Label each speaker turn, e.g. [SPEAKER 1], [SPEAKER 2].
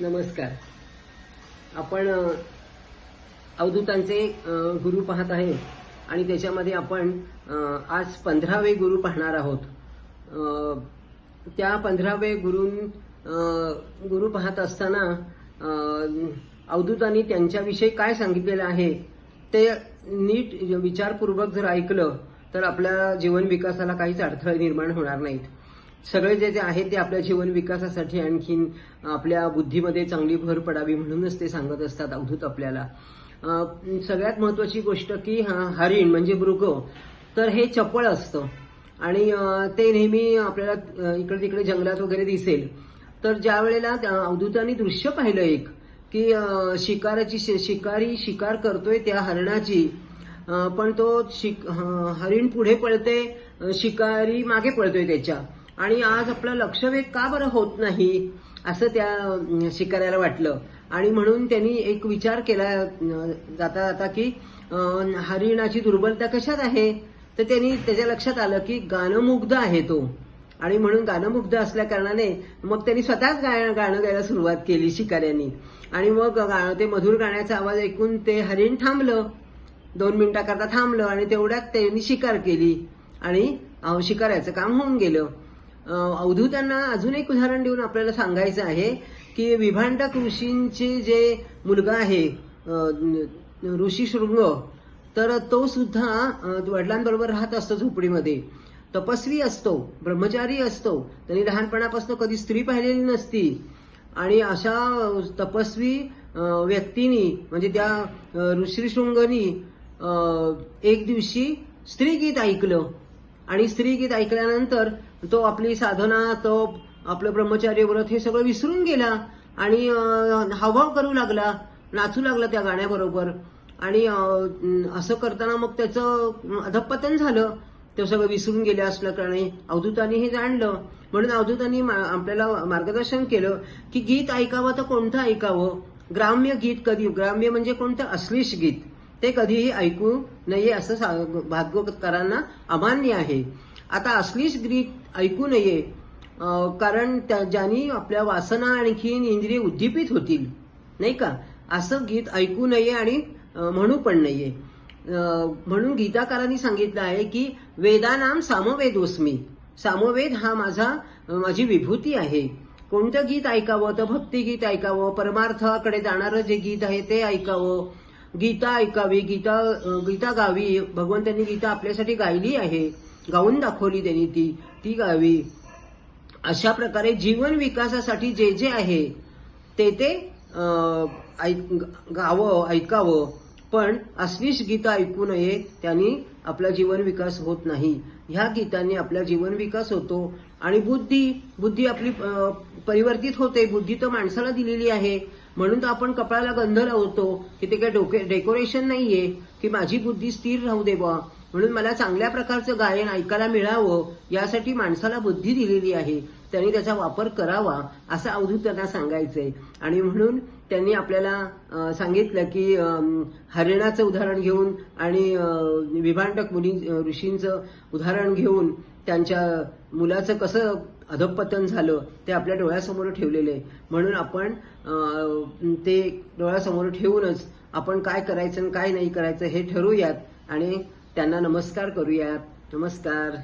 [SPEAKER 1] नमस्कार. आपण अवधूतांचे गुरु पाहत आहे आणि त्याच्यामध्ये आपण आज पंधरावे गुरु पाहणार आहोत. त्या पंधरावे गुरुं गुरु पाहत असताना अवधूतांनी त्यांच्याविषयी काय सांगितलेलं आहे ते नीट विचारपूर्वक जर ऐकलं तर आपल्या जीवन विकासाला काहीच अडथळे निर्माण होणार नाहीत. सगळे जे जे आहे ते आपल्या जीवन विकासासाठी आणखीन आपल्या बुद्धीमध्ये चांगली भर पडावी म्हणूनच ते सांगत असतात अवधूत आपल्याला. सगळ्यात महत्वाची गोष्ट की हा- हरिण म्हणजे मृग. तर हे चपळ असतं. आणि ते नेहमी आपल्याला इकडे तिकडे जंगलात वगैरे दिसेल. तर ज्या वेळेला त्या अवधूतांनी दृश्य पाहिलं एक की शिकाराची शिकारी शिकार करतोय त्या हरणाची. पण तो शिक हरिण पुढे पळते शिकारी मागे पळतोय त्याच्या. आणि आज आपलं लक्षवेध का बरं होत नाही असं त्या शिकाऱ्याला वाटलं. आणि म्हणून त्यांनी एक विचार केला जाता जाता की हरिणाची दुर्बलता कशात आहे? तर त्यांनी त्याच्या लक्षात आलं की गाणमुग्ध आहे तो. आणि म्हणून गाणमुग्ध असल्या कारणाने मग त्यांनी स्वतःच गाणं गाणं गायला सुरुवात केली शिकाऱ्यांनी. आणि मग ते मधुर गाण्याचा आवाज ऐकून ते हरिण थांबलं. दोन मिनिटाकरता थांबलं आणि तेवढ्यात त्यांनी शिकार केली. आणि शिकाऱ्याचं काम होऊन गेलं. अवधूतांना अजून एक उदाहरण देऊन आपल्याला सांगायचं आहे की विभांडक ऋषींचे जे मुलगा आहे ऋषी शृंग तर तो सुद्धा वडिलांबरोबर राहत असतो झोपडीमध्ये. तपस्वी असतो ब्रह्मचारी असतो. त्यांनी लहानपणापासून कधी स्त्री पाहिलेली नसती. आणि अशा तपस्वी व्यक्तीनी म्हणजे त्या ऋषीशृंगनी एक दिवशी स्त्री गीत ऐकलं. आणि स्त्रीगीत ऐकल्यानंतर तो आपली साधना तो आपलं ब्रह्मचार्य व्रत हे सगळं विसरून गेला आणि हावभाव करू लागला नाचू लागला त्या गाण्याबरोबर. आणि असं करताना मग त्याचं अधपतन झालं. ते सगळं विसरून गेले असल्या कारणे अवधूतांनी हे जाणलं. म्हणून अवधूतांनी मा- आपल्याला मार्गदर्शन केलं की गीत ऐकावं तर कोणतं ऐकावं? ग्राम्य गीत कधी? ग्राम्य म्हणजे कोणतं? अश्लीष गीत. ते कधीही ऐकू नये असं सा- अमान्य आहे. आता असलीच गीत ऐकू नये कारण त्या- ज्यांनी आपल्या वासना आणखीन इंद्रिय उद्दीपित होतील नाही का? असं गीत ऐकू नये आणि म्हणू पण नये. म्हणून गीताकारांनी सांगितलं आहे की वेदानाम सामवेदोस्मी. सामवेद हा माझा माझी विभूती आहे. कोणतं गीत ऐकावं? तर भक्तिगीत ऐकावं परमार्थाकडे जाणारं जे गीत आहे ते ऐकावं. गीता ऐकावी गीता गीता गावी. भगवंतांनी गीता आपल्यासाठी गायली आहे. गाऊन दाखवली त्यांनी ती ती गावी. अशा प्रकारे जीवन विकासासाठी जे जे आहे ते ते ऐक- गावं ऐकावं. पण अश्लीष गीता ऐकू नये त्यांनी आपला जीवन विकास होत नाही. ह्या गीतांनी आपला जीवन विकास होतो. आणि बुद्धी बुद्धी आपली परिवर्तित होते. बुद्धी तर माणसाला दिलेली आहे. म्हणून तर आपण कपाळाला गंध लावतो की ते काही डोके डेकोरेशन नाहीये की माझी बुद्धी स्थिर राहू दे बा म्हणून मला चांगल्या प्रकारचं गायन ऐकायला मिळावं यासाठी माणसाला बुद्धी दिलेली आहे. त्यांनी त्याचा वापर करावा असं अवधूत त्यांना सांगायचंय. आणि म्हणून त्यांनी आपल्याला सांगितलं की हरिणाचं उदाहरण घेऊन आणि विभांडक मुली ऋषींचं उदाहरण घेऊन त्यांच्या मुलाचं कसं अधपतन झालं ते आपल्या डोळ्यासमोर ठेवलेलं. आहे म्हणून आपण ते डोळ्यासमोर ठेवूनच आपण काय करायचं आणि काय नाही करायचं हे ठरवूयात आणि त्यांना नमस्कार करूयात. नमस्कार.